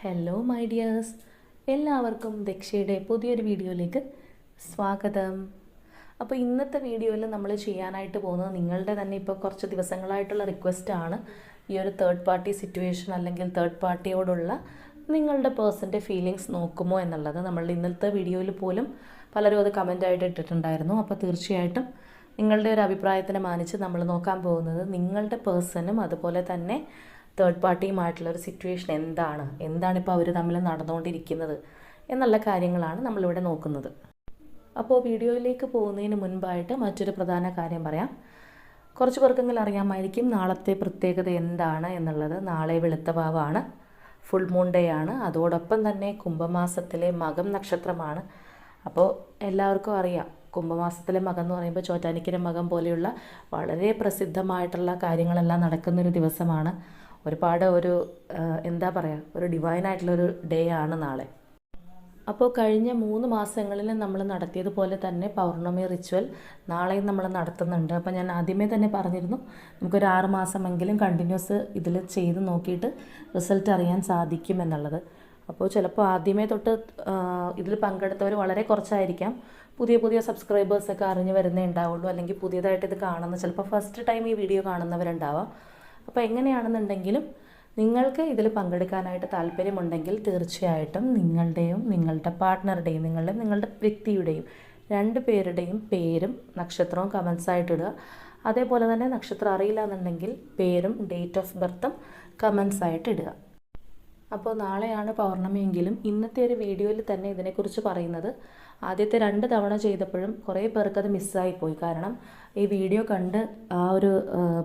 Hello my dears എല്ലാവർക്കും ദക്ഷയുടെ പുതിയൊരു വീഡിയോയിലേക്ക് സ്വാഗതം. അപ്പോൾ ഇന്നത്തെ വീഡിയോയിൽ നമ്മൾ ചെയ്യാനായിട്ട് പോകുന്നത് നിങ്ങളുടെ തന്നെ ഇപ്പോൾ കുറച്ച് ദിവസങ്ങളായിട്ടുള്ള റിക്വസ്റ്റാണ് ഈ ഒരു തേർഡ് പാർട്ടി സിറ്റുവേഷൻ അല്ലെങ്കിൽ തേർഡ് പാർട്ടിയോടുള്ള നിങ്ങളുടെ പേഴ്സന്റെ ഫീലിങ്സ് നോക്കുമോ എന്നുള്ളത് നമ്മൾ ഇന്നത്തെ വീഡിയോയിൽ പോലും പലരും അത് കമന്റായിട്ട് ഇട്ടിട്ടുണ്ടായിരുന്നു. അപ്പോൾ തീർച്ചയായിട്ടും നിങ്ങളുടെ ഒരു അഭിപ്രായത്തിനെ മാനിച്ച് നമ്മൾ നോക്കാൻ പോകുന്നത് നിങ്ങളുടെ പേഴ്സണും അതുപോലെ തന്നെ തേർഡ് പാർട്ടിയുമായിട്ടുള്ള ഒരു സിറ്റുവേഷൻ എന്താണ്? എന്താണ് ഇപ്പോൾ അവർ തമ്മിൽ നടന്നുകൊണ്ടിരിക്കുന്നത്? എന്നുള്ള കാര്യങ്ങളാണ് നമ്മളിവിടെ നോക്കുന്നത്. അപ്പോൾ വീഡിയോയിലേക്ക് പോകുന്നതിന് മുൻപായിട്ട് മറ്റൊരു പ്രധാന കാര്യം പറയാം. കുറച്ച് പേർക്കെങ്കിലും അറിയാമായിരിക്കും നാളത്തെ പ്രത്യേകത എന്താണ് എന്നുള്ളത്. നാളെ വെളുത്തഭാവമാണ് ഫുൾ മൂൺ ഡേ ആണ്. അതോടൊപ്പം തന്നെ കുംഭമാസത്തിലെ മകം നക്ഷത്രമാണ്. അപ്പോൾ എല്ലാവർക്കും അറിയാം കുംഭമാസത്തിലെ മകം എന്ന് പറയുമ്പോൾ ചോറ്റാനിക്കര മകം പോലെയുള്ള വളരെ പ്രസിദ്ധമായിട്ടുള്ള കാര്യങ്ങളെല്ലാം നടക്കുന്നൊരു ദിവസമാണ്. ഒരുപാട് ഒരു എന്താ പറയുക ഒരു ഡിവൈനായിട്ടുള്ളൊരു ഡേ ആണ് നാളെ. അപ്പോൾ കഴിഞ്ഞ മൂന്ന് മാസങ്ങളിൽ നമ്മൾ നടത്തിയതുപോലെ തന്നെ പൗർണമി റിച്വൽ നാളെയും നമ്മൾ നടത്തുന്നുണ്ട്. അപ്പോൾ ഞാൻ ആദ്യമേ തന്നെ പറഞ്ഞിരുന്നു നമുക്കൊരു ആറ് മാസമെങ്കിലും കണ്ടിന്യൂസ് ഇതിൽ ചെയ്ത് നോക്കിയിട്ട് റിസൾട്ട് അറിയാൻ സാധിക്കും എന്നുള്ളത്. അപ്പോൾ ചിലപ്പോൾ ആദ്യമേ തൊട്ട് ഇതിൽ പങ്കെടുത്തവർ വളരെ കുറച്ചായിരിക്കാം. പുതിയ പുതിയ സബ്സ്ക്രൈബേഴ്സൊക്കെ അറിഞ്ഞു വരുന്നേ ഉണ്ടാവുള്ളൂ. അല്ലെങ്കിൽ പുതിയതായിട്ട് ഇത് കാണുന്ന ചിലപ്പോൾ ഫസ്റ്റ് ടൈം ഈ വീഡിയോ കാണുന്നവരുണ്ടാവാം. അപ്പോൾ എങ്ങനെയാണെന്നുണ്ടെങ്കിലും നിങ്ങൾക്ക് ഇതിൽ പങ്കെടുക്കാനായിട്ട് താല്പര്യമുണ്ടെങ്കിൽ തീർച്ചയായിട്ടും നിങ്ങളുടെയും നിങ്ങളുടെ പാർട്ട്ണറുടെയും നിങ്ങളുടെ നിങ്ങളുടെ വ്യക്തിയുടെയും രണ്ട് പേരുടെയും പേരും നക്ഷത്രവും കമൻസായിട്ടിടുക അതേപോലെ തന്നെ നക്ഷത്രം അറിയില്ല എന്നുണ്ടെങ്കിൽ പേരും ഡേറ്റ് ഓഫ് ബർത്തും കമൻസായിട്ട് ഇടുക. അപ്പോൾ നാളെയാണ് പൗർണമിയെങ്കിലും ഇന്നത്തെ ഒരു വീഡിയോയിൽ തന്നെ ഇതിനെക്കുറിച്ച് പറയുന്നത്. ആദ്യത്തെ രണ്ട് തവണ ചെയ്തപ്പോഴും കുറേ പേർക്ക് അത് മിസ്സായിപ്പോയി കാരണം ഈ വീഡിയോ കണ്ട് ആ ഒരു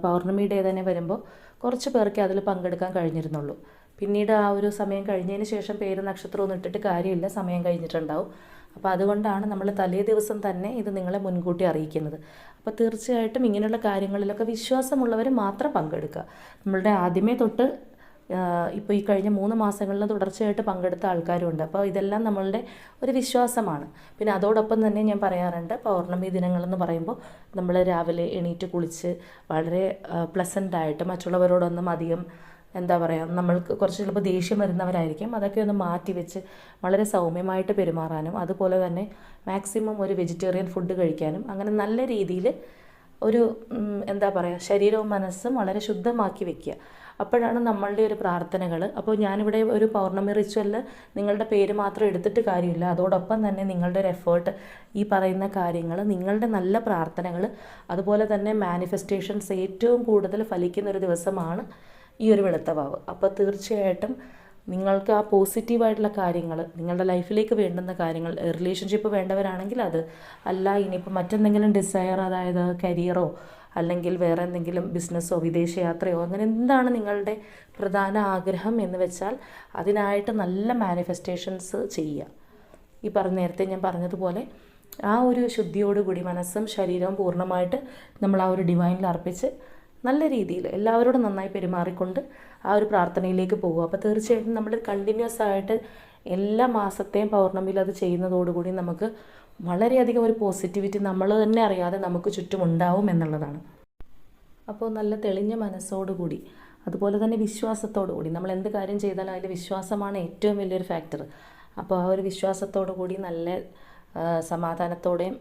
പൗർണമി ഡേ തന്നെ വരുമ്പോൾ കുറച്ച് പേർക്ക് അതിൽ പങ്കെടുക്കാൻ കഴിഞ്ഞിരുന്നുള്ളൂ. പിന്നീട് ആ ഒരു സമയം കഴിഞ്ഞതിന് ശേഷം പേര് നക്ഷത്രം ഒന്നും ഇട്ടിട്ട് കാര്യമില്ല. സമയം കഴിഞ്ഞിട്ടുണ്ടാവും. അപ്പോൾ അതുകൊണ്ടാണ് നമ്മൾ തലേ ദിവസം തന്നെ ഇത് നിങ്ങളെ മുൻകൂട്ടി അറിയിക്കുന്നത്. അപ്പോൾ തീർച്ചയായിട്ടും ഇങ്ങനെയുള്ള കാര്യങ്ങളിലൊക്കെ വിശ്വാസമുള്ളവർ മാത്രം പങ്കെടുക്കുക. നമ്മളുടെ ആദ്യമേ തൊട്ട് ഇപ്പോൾ ഈ കഴിഞ്ഞ മൂന്ന് മാസങ്ങളിൽ തുടർച്ചയായിട്ട് പങ്കെടുത്ത ആൾക്കാരുണ്ട്. അപ്പോൾ ഇതെല്ലാം നമ്മളുടെ ഒരു വിശ്വാസമാണ്. പിന്നെ അതോടൊപ്പം തന്നെ ഞാൻ പറയാറുണ്ട് പൗർണമി ദിനങ്ങളെന്ന് പറയുമ്പോൾ നമ്മൾ രാവിലെ എണീറ്റ് കുളിച്ച് വളരെ പ്ലസന്റായിട്ട് മറ്റുള്ളവരോടൊന്നും അധികം എന്താ പറയുക നമ്മൾക്ക് കുറച്ച് ചിലപ്പോൾ ദേഷ്യം വരുന്നവരായിരിക്കും. അതൊക്കെ ഒന്ന് മാറ്റി വെച്ച് വളരെ സൗമ്യമായിട്ട് പെരുമാറാനും അതുപോലെ തന്നെ മാക്സിമം ഒരു വെജിറ്റേറിയൻ ഫുഡ് കഴിക്കാനും അങ്ങനെ നല്ല രീതിയിൽ ഒരു എന്താ പറയുക ശരീരവും മനസ്സും വളരെ ശുദ്ധമാക്കി വെക്കുക. അപ്പോഴാണ് നമ്മളുടെ ഒരു പ്രാർത്ഥനകൾ അപ്പോൾ ഞാനിവിടെ ഒരു പൗർണമി റിച്വലിൽ നിങ്ങളുടെ പേര് മാത്രം എടുത്തിട്ട് കാര്യമില്ല. അതോടൊപ്പം തന്നെ നിങ്ങളുടെ ഒരു എഫേർട്ട് ഈ പറയുന്ന കാര്യങ്ങൾ നിങ്ങളുടെ നല്ല പ്രാർത്ഥനകൾ അതുപോലെ തന്നെ മാനിഫെസ്റ്റേഷൻസ് ഏറ്റവും കൂടുതൽ ഫലിക്കുന്ന ഒരു ദിവസമാണ് ഈ ഒരു വെളുത്തവാവ്. അപ്പോൾ തീർച്ചയായിട്ടും നിങ്ങൾക്ക് ആ പോസിറ്റീവായിട്ടുള്ള കാര്യങ്ങൾ നിങ്ങളുടെ ലൈഫിലേക്ക് വേണ്ടുന്ന കാര്യങ്ങൾ റിലേഷൻഷിപ്പ് വേണ്ടവരാണെങ്കിൽ അത് അല്ല ഇനിയിപ്പോൾ മറ്റെന്തെങ്കിലും ഡിസയർ അതായത് കരിയറോ അല്ലെങ്കിൽ വേറെ എന്തെങ്കിലും ബിസിനസ്സോ വിദേശയാത്രയോ അങ്ങനെ എന്താണ് നിങ്ങളുടെ പ്രധാന ആഗ്രഹം എന്ന് വെച്ചാൽ അതിനായിട്ട് നല്ല മാനിഫെസ്റ്റേഷൻസ് ചെയ്യുക. ഈ പറഞ്ഞ നേരത്തെ ഞാൻ പറഞ്ഞതുപോലെ ആ ഒരു ശുദ്ധിയോടുകൂടി മനസ്സും ശരീരവും പൂർണമായിട്ട് നമ്മൾ ആ ഒരു ഡിവൈനിൽ അർപ്പിച്ച് നല്ല രീതിയിൽ എല്ലാവരോടും നന്നായി പെരുമാറിക്കൊണ്ട് ആ ഒരു പ്രാർത്ഥനയിലേക്ക് പോകുക. അപ്പോൾ തീർച്ചയായിട്ടും നമ്മൾ കണ്ടിന്യൂസ് ആയിട്ട് എല്ലാ മാസത്തെയും പൗർണമിയിൽ അത് ചെയ്യുന്നതോടുകൂടി നമുക്ക് വളരെയധികം ഒരു പോസിറ്റിവിറ്റി നമ്മൾ തന്നെ അറിയാതെ നമുക്ക് ചുറ്റും ഉണ്ടാവും എന്നുള്ളതാണ്. അപ്പോൾ നല്ല തെളിഞ്ഞ മനസ്സോടുകൂടി അതുപോലെ തന്നെ വിശ്വാസത്തോടു കൂടി നമ്മൾ എന്ത് കാര്യം ചെയ്താലും അതിൽ വിശ്വാസമാണ് ഏറ്റവും വലിയൊരു ഫാക്ടർ അപ്പോൾ ആ ഒരു വിശ്വാസത്തോടു കൂടി നല്ല സമാധാനത്തോടെയും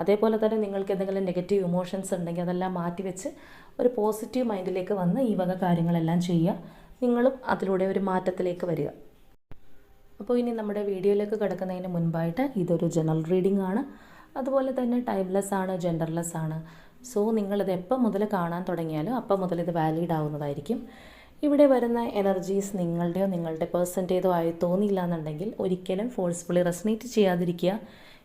അതേപോലെ തന്നെ നിങ്ങൾക്ക് എന്തെങ്കിലും നെഗറ്റീവ് ഇമോഷൻസ് ഉണ്ടെങ്കിൽ അതെല്ലാം മാറ്റിവെച്ച് ഒരു പോസിറ്റീവ് മൈൻഡിലേക്ക് വന്ന് ഈ വക കാര്യങ്ങളെല്ലാം ചെയ്യുക. നിങ്ങളും അതിലൂടെ ഒരു മാറ്റത്തിലേക്ക് വരിക. അപ്പോൾ ഇനി നമ്മുടെ വീഡിയോയിലേക്ക് കിടക്കുന്നതിന് മുൻപായിട്ട് ഇതൊരു ജനറൽ റീഡിംഗ് ആണ്. അതുപോലെ തന്നെ ടൈംലെസ് ആണ് ജെൻഡർലെസ് ആണ്. സോ നിങ്ങളിത് എപ്പം മുതൽ കാണാൻ തുടങ്ങിയാലും അപ്പം മുതൽ ഇത് വാലിഡ് ആവുന്നതായിരിക്കും. ഇവിടെ വരുന്ന എനർജീസ് നിങ്ങളുടെയോ നിങ്ങളുടെ പേഴ്സന്റേതോ ആയി തോന്നിയില്ല എന്നുണ്ടെങ്കിൽ ഒരിക്കലും ഫോഴ്സ്ഫുള്ളി റെസനേറ്റ് ചെയ്യാതിരിക്കുക.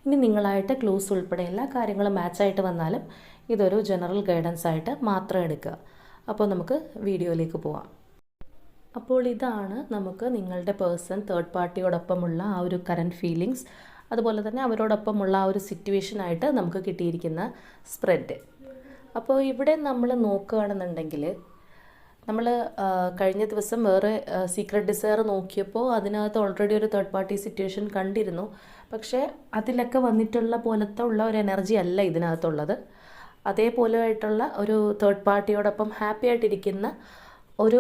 ഇനി നിങ്ങളായിട്ട് ക്ലൂസ് ഉൾപ്പെടെ എല്ലാ കാര്യങ്ങളും മാച്ചായിട്ട് വന്നാലും ഇതൊരു ജനറൽ ഗൈഡൻസ് ആയിട്ട് മാത്രം എടുക്കുക. അപ്പോൾ നമുക്ക് വീഡിയോയിലേക്ക് പോവാം. അപ്പോൾ ഇതാണ് നമുക്ക് നിങ്ങളുടെ പേഴ്സൺ തേർഡ് പാർട്ടിയോടൊപ്പമുള്ള ആ ഒരു കറന്റ് ഫീലിങ്സ് അതുപോലെ തന്നെ അവരോടൊപ്പമുള്ള ആ ഒരു സിറ്റുവേഷനായിട്ട് നമുക്ക് കിട്ടിയിരിക്കുന്ന സ്പ്രെഡ് അപ്പോൾ ഇവിടെ നമ്മൾ നോക്കുകയാണെന്നുണ്ടെങ്കിൽ നമ്മൾ കഴിഞ്ഞ ദിവസം വേറെ സീക്രട്ട് ഡിസയർ നോക്കിയപ്പോൾ അതിനകത്ത് ഓൾറെഡി ഒരു തേർഡ് പാർട്ടി സിറ്റുവേഷൻ കണ്ടിരുന്നു. പക്ഷേ അതിലൊക്കെ വന്നിട്ടുള്ള പോലത്തെ ഉള്ള ഒരു എനർജി അല്ല ഇതിനകത്തുള്ളത്. അതേപോലെ ആയിട്ടുള്ള ഒരു തേർഡ് പാർട്ടിയോടൊപ്പം ഹാപ്പി ആയിട്ടിരിക്കുന്ന ഒരു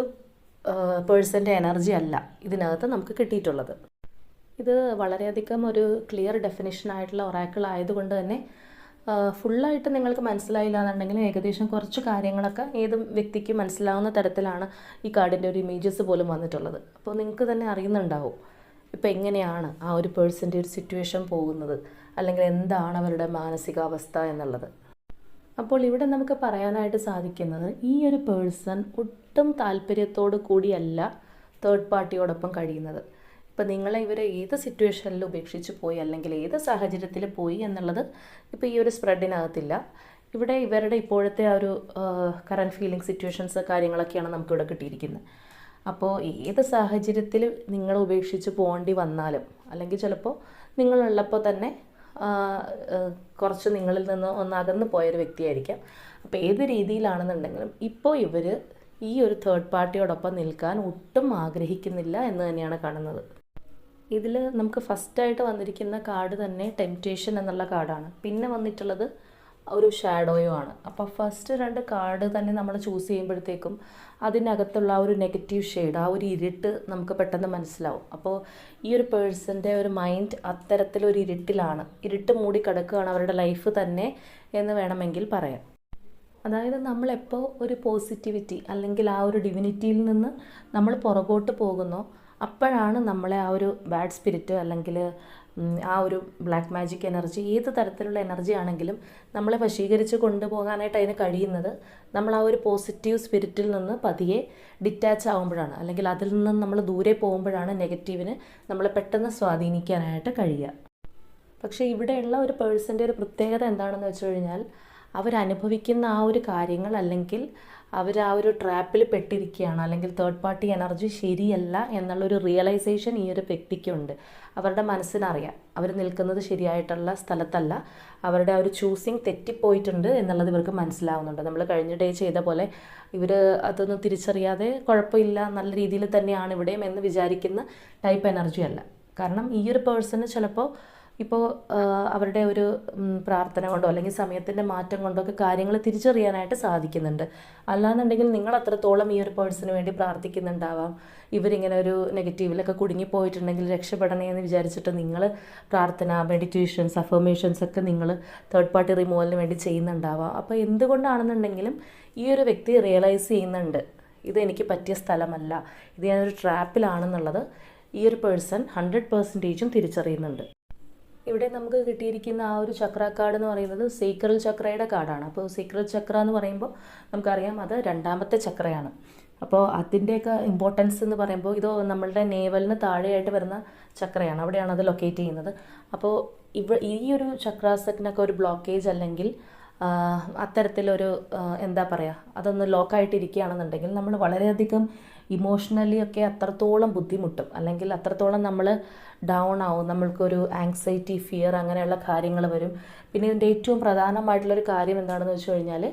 പേഴ്സന്റെ എനർജി അല്ല ഇതിനകത്ത് നമുക്ക് കിട്ടിയിട്ടുള്ളത്. ഇത് വളരെയധികം ഒരു ക്ലിയർ ഡെഫിനിഷൻ ആയിട്ടുള്ള ഒറാക്കിൾ ആയതുകൊണ്ട് തന്നെ ഫുള്ളായിട്ട് നിങ്ങൾക്ക് മനസ്സിലായില്ല എന്നുണ്ടെങ്കിലും ഏകദേശം കുറച്ച് കാര്യങ്ങളൊക്കെ ഏത് വ്യക്തിക്ക് മനസ്സിലാവുന്ന തരത്തിലാണ് ഈ കാർഡിന്റെ ഒരു ഇമേജസ് പോലും വന്നിട്ടുള്ളത്. അപ്പോൾ നിങ്ങൾക്ക് തന്നെ അറിയുന്നുണ്ടാവും ഇപ്പോൾ എങ്ങനെയാണ് ആ ഒരു പേഴ്സന്റെ ഒരു സിറ്റുവേഷൻ പോകുന്നത് അല്ലെങ്കിൽ എന്താണ് അവരുടെ മാനസികാവസ്ഥ എന്നുള്ളത്. അപ്പോൾ ഇവിടെ നമുക്ക് പറയാനായിട്ട് സാധിക്കുന്നത് ഈ ഒരു പേഴ്സൺ ഒട്ടും താല്പര്യത്തോടു കൂടിയല്ല തേർഡ് പാർട്ടിയോടൊപ്പം കഴിയുന്നത്. ഇപ്പം നിങ്ങളെ ഇവരെ ഏത് സിറ്റുവേഷനിൽ ഉപേക്ഷിച്ച് പോയി അല്ലെങ്കിൽ ഏത് സാഹചര്യത്തിൽ പോയി എന്നുള്ളത് ഇപ്പോൾ ഈ ഒരു സ്പ്രെഡിനകത്തില്ല ഇവിടെ ഇവരുടെ ഇപ്പോഴത്തെ ആ ഒരു കറണ്ട് ഫീലിംഗ് സിറ്റുവേഷൻസ് കാര്യങ്ങളൊക്കെയാണ് നമുക്കിവിടെ കിട്ടിയിരിക്കുന്നത്. അപ്പോൾ ഏത് സാഹചര്യത്തിൽ നിങ്ങൾ ഉപേക്ഷിച്ച് പോകേണ്ടി വന്നാലും അല്ലെങ്കിൽ ചിലപ്പോൾ നിങ്ങളുള്ളപ്പോൾ തന്നെ കുറച്ച് നിങ്ങളിൽ നിന്ന് ഒന്ന് അകന്നു പോയൊരു വ്യക്തിയായിരിക്കാം. അപ്പോൾ ഏത് രീതിയിലാണെന്നുണ്ടെങ്കിലും ഇപ്പോൾ ഇവർ ഈ ഒരു തേർഡ് പാർട്ടിയോടൊപ്പം നിൽക്കാൻ ഒട്ടും ആഗ്രഹിക്കുന്നില്ല എന്ന് തന്നെയാണ് കാണുന്നത്. ഇതിൽ നമുക്ക് ഫസ്റ്റായിട്ട് വന്നിരിക്കുന്ന കാർഡ് തന്നെ ടെംപ്റ്റേഷൻ എന്നുള്ള കാർഡാണ് പിന്നെ വന്നിട്ടുള്ളത് ഒരു ഷാഡോയോ ആണ്. അപ്പോൾ ഫസ്റ്റ് രണ്ട് കാർഡ് തന്നെ നമ്മൾ ചൂസ് ചെയ്യുമ്പോഴത്തേക്കും അതിനകത്തുള്ള ആ ഒരു നെഗറ്റീവ് ഷെയ്ഡ് ആ ഒരു ഇരുട്ട് നമുക്ക് പെട്ടെന്ന് മനസ്സിലാവും. അപ്പോൾ ഈ ഒരു പേഴ്സന്റെ ഒരു മൈൻഡ് അത്തരത്തിലൊരു ഇരുട്ടിലാണ്. ഇരുട്ട് മൂടി കിടക്കുകയാണ് അവരുടെ ലൈഫ് തന്നെ എന്ന് വേണമെങ്കിൽ പറയാം. അതായത് നമ്മളെപ്പോൾ ഒരു പോസിറ്റിവിറ്റി അല്ലെങ്കിൽ ആ ഒരു ഡിവിനിറ്റിയിൽ നിന്ന് നമ്മൾ പുറകോട്ട് പോകുന്നോ അപ്പോഴാണ് നമ്മളെ ആ ഒരു ബാഡ് സ്പിരിറ്റ് അല്ലെങ്കിൽ ആ ഒരു ബ്ലാക്ക് മാജിക് എനർജി ഏത് തരത്തിലുള്ള എനർജി ആണെങ്കിലും നമ്മളെ വശീകരിച്ച് കൊണ്ടുപോകാനായിട്ട് അതിന് കഴിയുന്നത് നമ്മൾ ആ ഒരു പോസിറ്റീവ് സ്പിരിറ്റിൽ നിന്ന് പതിയെ ഡിറ്റാച്ച് ആകുമ്പോഴാണ് അല്ലെങ്കിൽ അതിൽ നിന്ന് നമ്മൾ ദൂരെ പോകുമ്പോഴാണ് നെഗറ്റീവിന് നമ്മളെ പെട്ടെന്ന് സ്വാധീനിക്കാനായിട്ട് കഴിയുക. പക്ഷേ ഇവിടെയുള്ള ഒരു പേഴ്സന്റെ ഒരു പ്രത്യേകത എന്താണെന്ന് വെച്ച് കഴിഞ്ഞാൽ അവരനുഭവിക്കുന്ന ആ ഒരു കാര്യങ്ങൾ അല്ലെങ്കിൽ അവർ ആ ഒരു ട്രാപ്പിൽ പെട്ടിരിക്കുകയാണ്. അല്ലെങ്കിൽ തേർഡ് പാർട്ടി എനർജി ശരിയല്ല എന്നുള്ളൊരു റിയലൈസേഷൻ ഈ ഒരു വ്യക്തിക്കുണ്ട്. അവരുടെ മനസ്സിനറിയാം. അവർ നിൽക്കുന്നത് ശരിയായിട്ടുള്ള സ്ഥലത്തല്ല. അവരുടെ ആ ഒരു ചൂസിങ് തെറ്റിപ്പോയിട്ടുണ്ട് എന്നുള്ളത് ഇവർക്ക് മനസ്സിലാവുന്നുണ്ട്. നമ്മൾ കഴിഞ്ഞ ഡേ ചെയ്ത പോലെ ഇവർ അതൊന്നും തിരിച്ചറിയാതെ കുഴപ്പമില്ല നല്ല രീതിയിൽ തന്നെയാണ് ഇവിടെയും എന്ന് വിചാരിക്കുന്ന ടൈപ്പ് എനർജി അല്ല. കാരണം ഈ ഒരു പേഴ്സണ് ചിലപ്പോൾ ഇപ്പോൾ അവരുടെ ഒരു പ്രാർത്ഥന കൊണ്ടോ അല്ലെങ്കിൽ സമയത്തിന്റെ മാറ്റം കൊണ്ടോ ഒക്കെ കാര്യങ്ങൾ തിരിച്ചറിയാനായിട്ട് സാധിക്കുന്നുണ്ട്. അല്ലാന്നുണ്ടെങ്കിൽ നിങ്ങൾ അത്രത്തോളം ഈ ഒരു പേഴ്സണിന് വേണ്ടി പ്രാർത്ഥിക്കുന്നുണ്ടാവാം. ഇവരിങ്ങനെ ഒരു നെഗറ്റീവിലൊക്കെ കുടുങ്ങിപ്പോയിട്ടുണ്ടെങ്കിൽ രക്ഷപ്പെടണേ എന്ന് വിചാരിച്ചിട്ട് നിങ്ങൾ പ്രാർത്ഥന മെഡിറ്റേഷൻസ് അഫർമേഷൻസ് ഒക്കെ നിങ്ങൾ തേർഡ് പാർട്ടി റിമൂവലിന് വേണ്ടി ചെയ്യുന്നുണ്ടാവാം. അപ്പോൾ എന്തുകൊണ്ടാണെന്നുണ്ടെങ്കിലും ഈ ഒരു വ്യക്തി റിയലൈസ് ചെയ്യുന്നുണ്ട് ഇത് എനിക്ക് പറ്റിയ സ്ഥലമല്ല ഇത് ഞാനൊരു ട്രാപ്പിലാണെന്നുള്ളത് ഈ ഒരു പേഴ്സൺ ഹൺഡ്രഡ് പെർസെന്റേജും തിരിച്ചറിയുന്നുണ്ട്. ഇവിടെ നമുക്ക് കിട്ടിയിരിക്കുന്ന ആ ഒരു ചക്ര കാർഡ് എന്ന് പറയുന്നത് സീക്രൽ ചക്രയുടെ കാർഡാണ്. അപ്പോൾ സീക്രൽ ചക്ര എന്ന് പറയുമ്പോൾ നമുക്കറിയാം അത് രണ്ടാമത്തെ ചക്രയാണ്. അപ്പോൾ അതിന്റെയൊക്കെ ഇമ്പോർട്ടൻസ് എന്ന് പറയുമ്പോൾ ഇത് നമ്മളുടെ നേവലിന് താഴെയായിട്ട് വരുന്ന ചക്രയാണ്. അവിടെയാണ് അത് ലൊക്കേറ്റ് ചെയ്യുന്നത്. അപ്പോൾ ഇവ ഈ ഒരു ചക്രാസെറ്റിനൊക്കെ ഒരു ബ്ലോക്കേജ് അല്ലെങ്കിൽ അത്തരത്തിലൊരു എന്താ പറയുക അതൊന്ന് ലോക്കായിട്ടിരിക്കുകയാണെന്നുണ്ടെങ്കിൽ നമ്മൾ വളരെയധികം ഇമോഷണലി ഒക്കെ അത്രത്തോളം ബുദ്ധിമുട്ടും. അല്ലെങ്കിൽ അത്രത്തോളം നമ്മൾ ഡൗൺ ആവും. നമ്മൾക്കൊരു ആങ്സൈറ്റി ഫിയർ അങ്ങനെയുള്ള കാര്യങ്ങൾ വരും. പിന്നെ ഇതിന്റെ ഏറ്റവും പ്രധാനമായിട്ടുള്ളൊരു കാര്യം എന്താണെന്ന് വെച്ച് കഴിഞ്ഞാൽ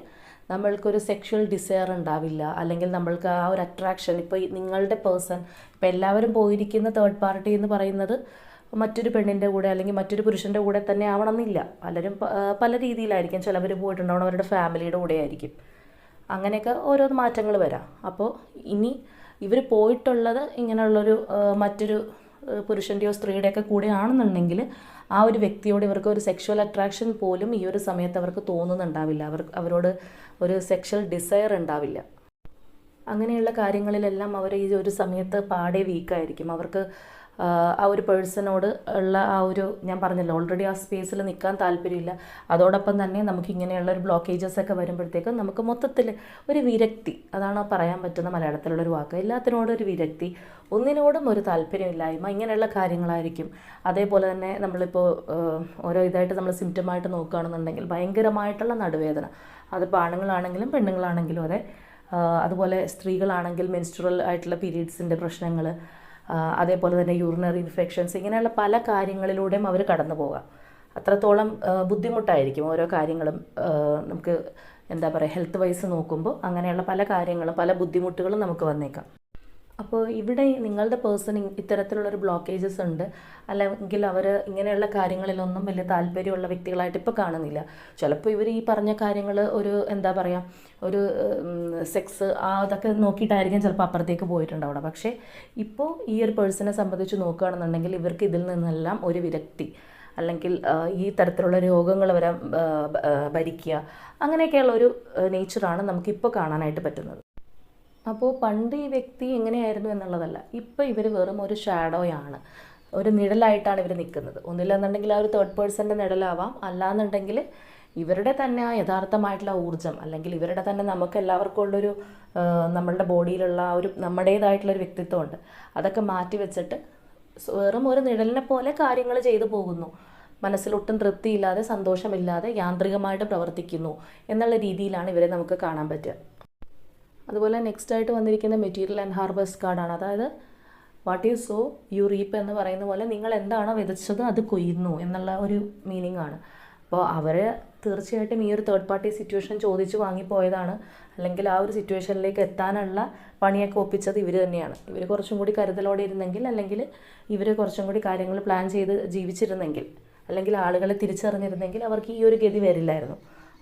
നമ്മൾക്കൊരു സെക്ഷൽ ഡിസയർ ഉണ്ടാവില്ല. അല്ലെങ്കിൽ നമ്മൾക്ക് ആ ഒരു അട്രാക്ഷൻ ഇപ്പോൾ നിങ്ങളുടെ പേഴ്സൺ ഇപ്പോൾ എല്ലാവരും പോയിരിക്കുന്ന തേർഡ് പാർട്ടി എന്ന് പറയുന്നത് മറ്റൊരു പെണ്ണിന്റെ കൂടെ അല്ലെങ്കിൽ മറ്റൊരു പുരുഷന്റെ കൂടെ തന്നെ ആവണമെന്നില്ല. പലരും പല രീതിയിലായിരിക്കും. ചിലവർ പോയിട്ടുണ്ടാവണം അവരുടെ ഫാമിലിയുടെ കൂടെ ആയിരിക്കും അങ്ങനെയൊക്കെ ഓരോ മാറ്റങ്ങൾ വരാം. അപ്പോൾ ഇനി ഇവർ പോയിട്ടുള്ളത് ഇങ്ങനെയുള്ളൊരു മറ്റൊരു പുരുഷന്റെയോ സ്ത്രീയുടെയൊക്കെ കൂടെ ആണെന്നുണ്ടെങ്കിൽ ആ ഒരു വ്യക്തിയോട് ഇവർക്ക് ഒരു സെക്ഷൽ അട്രാക്ഷൻ പോലും ഈ ഒരു സമയത്ത് അവർക്ക് തോന്നുന്നുണ്ടാവില്ല. അവർ അവരോട് ഒരു സെക്ഷൽ ഡിസയർ ഉണ്ടാവില്ല. അങ്ങനെയുള്ള കാര്യങ്ങളിലെല്ലാം അവർ ഈ ഒരു സമയത്ത് പാടെ വീക്കായിരിക്കും അവർക്ക് ആ ഒരു പേഴ്സണോട് ഉള്ള ആ ഒരു ഞാൻ പറഞ്ഞല്ലോ ഓൾറെഡി ആ സ്പേസിൽ നിൽക്കാൻ താല്പര്യമില്ല. അതോടൊപ്പം തന്നെ നമുക്ക് ഇങ്ങനെയുള്ള ഒരു ബ്ലോക്കേജസ് ഒക്കെ വരുമ്പോഴത്തേക്കും നമുക്ക് മൊത്തത്തിൽ ഒരു വിരക്തി അതാണ് പറയാൻ പറ്റുന്ന മലയാളത്തിലുള്ളൊരു വാക്ക്. എല്ലാത്തിനോടും ഒരു വിരക്തി ഒന്നിനോടും ഒരു താല്പര്യമില്ലായ്മ ഇങ്ങനെയുള്ള കാര്യങ്ങളായിരിക്കും. അതേപോലെ തന്നെ നമ്മളിപ്പോൾ ഓരോ ഇതായിട്ട് നമ്മൾ സിംറ്റമായിട്ട് നോക്കുകയാണെന്നുണ്ടെങ്കിൽ ഭയങ്കരമായിട്ടുള്ള നടുവേദന. അതിപ്പോൾ ആണുങ്ങളാണെങ്കിലും പെണ്ണുങ്ങളാണെങ്കിലും അതെ. അതുപോലെ സ്ത്രീകളാണെങ്കിൽ മെൻസ്ട്രൽ ആയിട്ടുള്ള പീരീഡ്സിന്റെ പ്രശ്നങ്ങൾ അതേപോലെ തന്നെ യൂറിനറി ഇൻഫെക്ഷൻസ് ഇങ്ങനെയുള്ള പല കാര്യങ്ങളിലൂടെയും അവർ കടന്നു പോകാം അത്രത്തോളം ബുദ്ധിമുട്ടായിരിക്കും ഓരോ കാര്യങ്ങളും നമുക്ക് എന്താ പറയുക ഹെൽത്ത് വൈസ് നോക്കുമ്പോൾ അങ്ങനെയുള്ള പല കാര്യങ്ങളും പല ബുദ്ധിമുട്ടുകളും നമുക്ക് വന്നേക്കാം. അപ്പോൾ ഇവിടെ നിങ്ങളുടെ പേഴ്സൺ ഇത്തരത്തിലുള്ളൊരു ബ്ലോക്കേജസ് ഉണ്ട്. അല്ലെങ്കിൽ അവർ ഇങ്ങനെയുള്ള കാര്യങ്ങളിലൊന്നും വലിയ താല്പര്യമുള്ള വ്യക്തികളായിട്ട് ഇപ്പോൾ കാണുന്നില്ല. ചിലപ്പോൾ ഇവർ ഈ പറഞ്ഞ കാര്യങ്ങൾ ഒരു എന്താ പറയുക ഒരു സെക്സ് അതൊക്കെ നോക്കിയിട്ടായിരിക്കും ചിലപ്പോൾ അപ്പുറത്തേക്ക് പോയിട്ടുണ്ടാവുക. പക്ഷേ ഇപ്പോൾ ഈ ഒരു പേഴ്സണെ സംബന്ധിച്ച് നോക്കുകയാണെന്നുണ്ടെങ്കിൽ ഇവർക്ക് ഇതിൽ നിന്നെല്ലാം ഒരു വിരക്തി. അല്ലെങ്കിൽ ഈ തരത്തിലുള്ള രോഗങ്ങൾ വരെ ഭരിക്കുക. അങ്ങനെയൊക്കെയുള്ള ഒരു നേച്ചറാണ് നമുക്കിപ്പോൾ കാണാനായിട്ട് പറ്റുന്നത്. അപ്പോൾ പണ്ട് ഈ വ്യക്തി എങ്ങനെയായിരുന്നു എന്നുള്ളതല്ല ഇപ്പോൾ ഇവർ വെറും ഒരു ഷാഡോയാണ്. ഒരു നിഴലായിട്ടാണ് ഇവർ നിൽക്കുന്നത്. ഒന്നില്ലെന്നുണ്ടെങ്കിൽ ആ ഒരു തേർഡ് പേഴ്സന്റെ നിഴലാവാം. അല്ലാന്നുണ്ടെങ്കിൽ ഇവരുടെ തന്നെ ആ യഥാർത്ഥമായിട്ടുള്ള ഊർജം അല്ലെങ്കിൽ ഇവരുടെ തന്നെ നമുക്ക് എല്ലാവർക്കും ഉള്ളൊരു നമ്മളുടെ ബോഡിയിലുള്ള ആ ഒരു നമ്മുടേതായിട്ടുള്ളൊരു വ്യക്തിത്വമുണ്ട്. അതൊക്കെ മാറ്റി വെച്ചിട്ട് വെറും ഒരു നിഴലിനെ പോലെ കാര്യങ്ങൾ ചെയ്തു പോകുന്നു. മനസ്സിലൊട്ടും തൃപ്തിയില്ലാതെ സന്തോഷമില്ലാതെ യാന്ത്രികമായിട്ട് പ്രവർത്തിക്കുന്നു എന്നുള്ള രീതിയിലാണ് ഇവരെ നമുക്ക് കാണാൻ പറ്റുക. അതുപോലെ നെക്സ്റ്റ് ആയിട്ട് വന്നിരിക്കുന്ന മെറ്റീരിയൽ ആൻഡ് ഹാർബേഴ്സ് കാർഡാണ് അതായത് what is so you reap എന്ന് പറയുന്ന പോലെ നിങ്ങൾ എന്താണോ വിതച്ചത് അത് കൊയ്യുന്നു എന്നുള്ള ഒരു മീനിങ് ആണ്. അപ്പോൾ അവർ തീർച്ചയായിട്ടും ഈ ഒരു തേർഡ് പാർട്ടി സിറ്റുവേഷൻ ചോദിച്ച് വാങ്ങിപ്പോയതാണ്. അല്ലെങ്കിൽ ആ ഒരു സിറ്റുവേഷനിലേക്ക് എത്താനുള്ള പണിയൊക്കെ ഒപ്പിച്ചത് ഇവർ തന്നെയാണ്. ഇവർ കുറച്ചും കൂടി കരുതലോടെ ഇരുന്നെങ്കിൽ അല്ലെങ്കിൽ ഇവർ കുറച്ചും കൂടി കാര്യങ്ങൾ പ്ലാൻ ചെയ്ത് ജീവിച്ചിരുന്നെങ്കിൽ അല്ലെങ്കിൽ ആളുകളെ തിരിച്ചറിഞ്ഞിരുന്നെങ്കിൽ അവർക്ക് ഈ ഒരു ഗതി വരില്ലായിരുന്നു.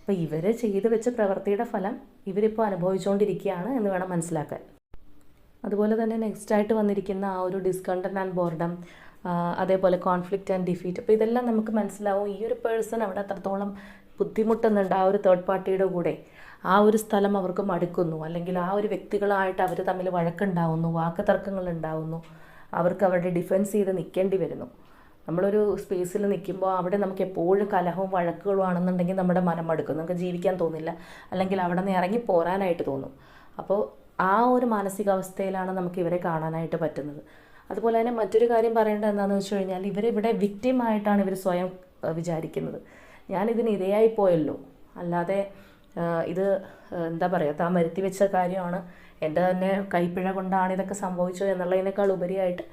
അപ്പോൾ ഇവർ ചെയ്തു വെച്ച പ്രവൃത്തിയുടെ ഫലം ഇവരിപ്പോൾ അനുഭവിച്ചുകൊണ്ടിരിക്കുകയാണ് എന്ന് വേണം മനസ്സിലാക്കാൻ. അതുപോലെ തന്നെ നെക്സ്റ്റ് ആയിട്ട് വന്നിരിക്കുന്ന ആ ഒരു ഡിസ്കണ്ടന്റ് ആൻഡ് ബോർഡം അതേപോലെ കോൺഫ്ലിക്റ്റ് ആൻഡ് ഡിഫീറ്റ് അപ്പോൾ ഇതെല്ലാം നമുക്ക് മനസ്സിലാവും. ഈ ഒരു പേഴ്സൺ അവിടെ അത്രത്തോളം ബുദ്ധിമുട്ടുന്നുണ്ട് ആ ഒരു തേർഡ് പാർട്ടിയുടെ കൂടെ. ആ ഒരു സ്ഥലം അവർക്ക് മടുക്കുന്നു. അല്ലെങ്കിൽ ആ ഒരു വ്യക്തികളായിട്ട് അവർ തമ്മിൽ വഴക്കുണ്ടാവുന്നു വാക്ക് തർക്കങ്ങൾ ഉണ്ടാവുന്നു. അവർക്ക് അവരുടെ ഡിഫെൻസ് ചെയ്ത് നിൽക്കേണ്ടി വരുന്നു. നമ്മളൊരു സ്പേസിൽ നിൽക്കുമ്പോൾ അവിടെ നമുക്ക് എപ്പോഴും കലഹവും വഴക്കുകളും ആണെന്നുണ്ടെങ്കിൽ നമ്മുടെ മനം മടുക്കും. നമുക്ക് ജീവിക്കാൻ തോന്നില്ല. അല്ലെങ്കിൽ അവിടെ നിന്ന് ഇറങ്ങി പോരാനായിട്ട് തോന്നും. അപ്പോൾ ആ ഒരു മാനസികാവസ്ഥയിലാണ് നമുക്ക് ഇവരെ കാണാനായിട്ട് പറ്റുന്നത്. അതുപോലെ തന്നെ മറ്റൊരു കാര്യം പറയേണ്ടത് എന്താണെന്ന് വെച്ച് കഴിഞ്ഞാൽ ഇവരിവിടെ വിക്റ്റിമായിട്ടാണ് ഇവർ സ്വയം വിചാരിക്കുന്നത്. ഞാനിതിന് ഇരയായി പോയല്ലോ. അല്ലാതെ ഇത് എന്താ പറയുക താൻ വരുത്തി വെച്ച കാര്യമാണ്. എന്റെ തന്നെ കൈപ്പിഴ കൊണ്ടാണ് ഇതൊക്കെ സംഭവിച്ചത് എന്നുള്ളതിനേക്കാൾ ഉപരിയായിട്ട്